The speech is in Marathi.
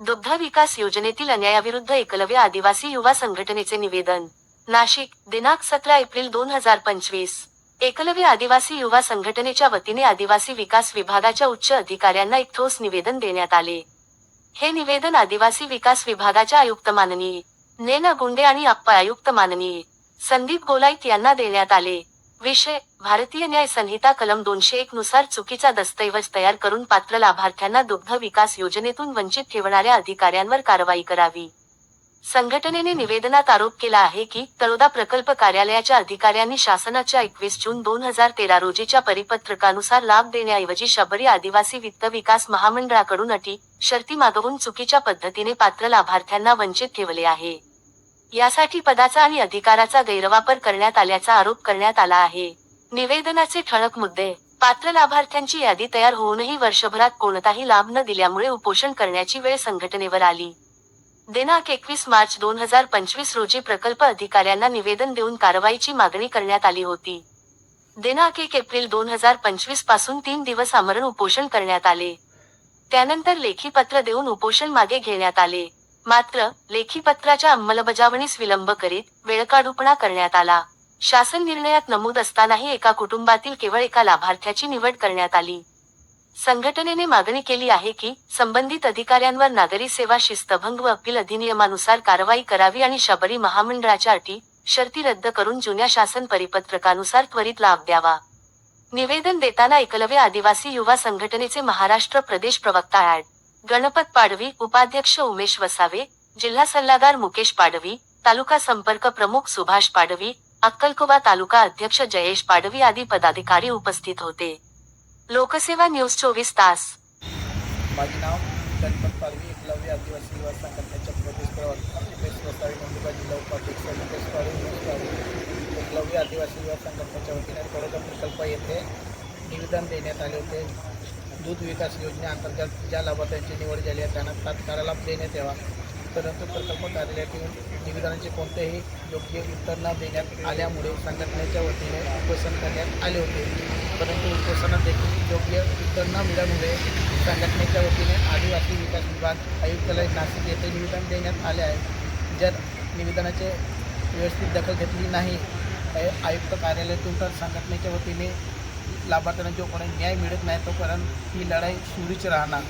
दुग्ध विकास योजनेतील अन्यायाविरुद्ध एकलव्य आदिवासी युवा संघटनेचे निवेदन. नाशिक दिनांक सतरा एप्रिल दोन हजार पंचवीस. एकलव्य आदिवासी युवा संघटनेच्या वतीने आदिवासी विकास विभागाच्या उच्च अधिकाऱ्यांना एक ठोस निवेदन देण्यात आले. हे निवेदन आदिवासी विकास विभागाच्या आयुक्त माननीय नेना गुंडे आणि अप्पा आयुक्त माननीय संदीप गोलाईत यांना देण्यात आले. विषय भारतीय न्याय संहिता कलम दोनशे एक नुसार चुकीचा दस्तऐवज तयार करून पात्र लाभार्थ्यांना दुग्ध विकास योजनेतून वंचित ठेवणाऱ्या अधिकाऱ्यांवर कारवाई करावी. संघटनेने निवेदनात आरोप केला आहे की तळोदा प्रकल्प कार्यालयाच्या अधिकाऱ्यांनी शासनाच्या एकवीस जून दोन हजार तेरा रोजीच्या परिपत्रकानुसार लाभ देण्याऐवजी शबरी आदिवासी वित्त विकास महामंडळाकडून अटी शर्ती मागवून चुकीच्या पद्धतीने पात्र लाभार्थ्यांना वंचित ठेवले आहे. यासाठी पदाचा आणि अधिकाराचा गैरवापर करण्यात आल्याचा आरोप करण्यात आला आहे. निवेदनाचे ठळक मुद्दे. पात्र लाभार्थ्यांची यादी तयार होऊनही वर्षभरात कोणताही लाभ न दिल्यामुळे उपोषण करण्याची वेळ संघटनेवर आली. दिनांक एकवीस मार्च दोन हजार पंचवीस रोजी प्रकल्प अधिकाऱ्यांना निवेदन देऊन कारवाईची मागणी करण्यात आली होती. दिनांक एक एप्रिल दोन हजार पंचवीसपासून तीन दिवस आमरण उपोषण करण्यात आले. त्यानंतर लेखी पत्र देऊन उपोषण मागे घेण्यात आले. मात्र लेखी पत्राच्या अंमलबजावणीस विलंब करीत वेळकाढूपणा करण्यात आला. शासन निर्णयात नमूद असतानाही एका कुटुंबातील केवळ एका लाभार्थ्याची निवड करण्यात आली. संघटनेने मागणी केली आहे की संबंधित अधिकाऱ्यांवर नागरी सेवा शिस्तभंग व अपील अधिनियमानुसार कारवाई करावी आणि शबरी महामंडळाच्या अटी शर्ती रद्द करून जुन्या शासन परिपत्रकानुसार त्वरित लाभ द्यावा. निवेदन देताना एकलव्य आदिवासी युवा संघटनेचे महाराष्ट्र प्रदेश प्रवक्ता ऍड गणपत पाडवी उपाध्यक्ष उमेश वसावे जिल्हा सल्लागार मुकेश पाडवी तालुका संपर्क प्रमुख सुभाष पाडवी अक्कलकोबा तालुका अध्यक्ष जयेश पाडवी आदी पदाधिकारी उपस्थित होते. लोकसेवा न्यूज चोवीस तास. माझे नाव गणपत पाडवी एकलव्य आदिवासी युवा संघटनेच्या प्रदेश प्रवक्ता उमेश वसावी नंदुरबार जिल्हा उपाध्यक्ष मुकेश पारवी उमेश पारवी एकलव्य आदिवासी युवा संघटनेच्या वतीने प्रकल्प येथे निवेदन देण्यात आले होते. दूध विकास योजनेअंतर्गत ज्या लाभार्थ्यांची निवड झाली आहे त्यांना तात्काळ लाभ देण्यात यावा. परंतु प्रकल्प कार्यालयातून निवेदनाचे कोणतेही योग्य उत्तर न देण्यात आल्यामुळे संघटनेच्या वतीने उपोषण करण्यात आले होते. परंतु उपोषणात देखील योग्य उत्तर न मिळाल्यामुळे संघटनेच्या वतीने आदिवासी विकास विभाग आयुक्तालय नाशिक येथे निवेदन देण्यात आले आहे. जर निवेदनाचे व्यवस्थित दखल घेतली नाही आयुक्त कार्यालयातून तर संघटनेच्या वतीने लाभार्थ्यांना जोपर्यंत न्याय मिळत नाही तोपर्यंत ही लढाई सुरूच राहणार.